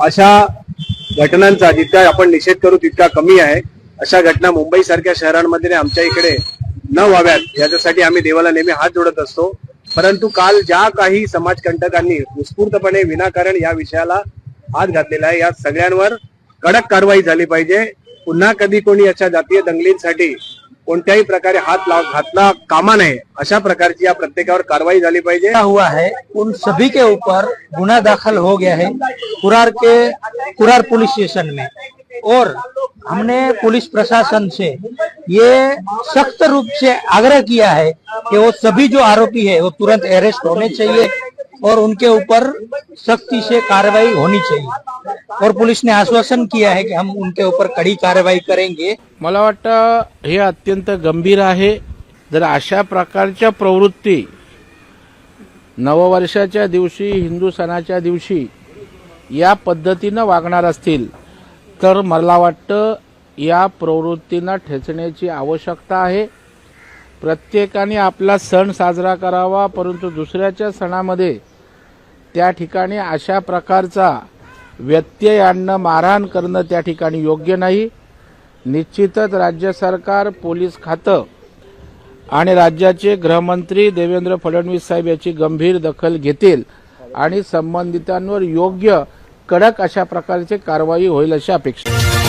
अशा घटनांचा जितका आपण निषेध करू तितका कमी आहे. अशा घटना मुंबई सारख्या शहरांमध्ये आमच्या इकडे न व्हाव्यात. याच्यासाठी आम्ही देवाला नेहमी हात जोडत असतो. परंतु काल ज्या काही समाजकंटकांनी उत्स्फूर्तपणे विनाकारण या विषयाला हात घातलेला आहे या सगळ्यांवर कडक कारवाई झाली पाहिजे. पुन्हा कधी कोणी अशा जातीय दंगलींसाठी कोणत्याही प्रकारे हात लाव घातला कामा नये अशा प्रकारची या प्रत्येकावर कारवाई झाली पाहिजे. हुआ है उन सभी के ऊपर गुना दाखल हो गया है कुरार के कुरार पुलिस स्टेशन में। और हमने पुलिस प्रशासन से ये सख्त रूप से आग्रह किया है कि वो सभी जो आरोपी है वो तुरंत अरेस्ट होने चाहिए और उनके ऊपर सख्ती से कार्रवाई होनी चाहिए। और पुलिस ने आश्वासन किया है कि हम उनके ऊपर कड़ी कार्रवाई करेंगे। मला वाटतं हे अत्यंत गंभीर आहे. जर अशा प्रकारच्या प्रवृत्ती नववर्षाच्या दिवशी हिंदू सणाच्या दिवशी या पद्धतीनं वागणार असतील तर मला वाटतं या प्रवृत्तींना ठेचण्याची आवश्यकता आहे प्रत्येकाने आपला सण साजरा करावा परंतु दुसऱ्याच्या सणामध्ये त्या ठिकाणी अशा प्रकारचा व्यत्यय आणणं मारहाण करणं त्या ठिकाणी योग्य नाही निश्चितच राज्य सरकार पोलीस खातं आणि राज्याचे गृहमंत्री देवेंद्र फडणवीस साहेब याची गंभीर दखल घेतील आणि संबंधितांवर योग्य कडक अशा प्रकारची कारवाई होईल अशी अपेक्षा आहे.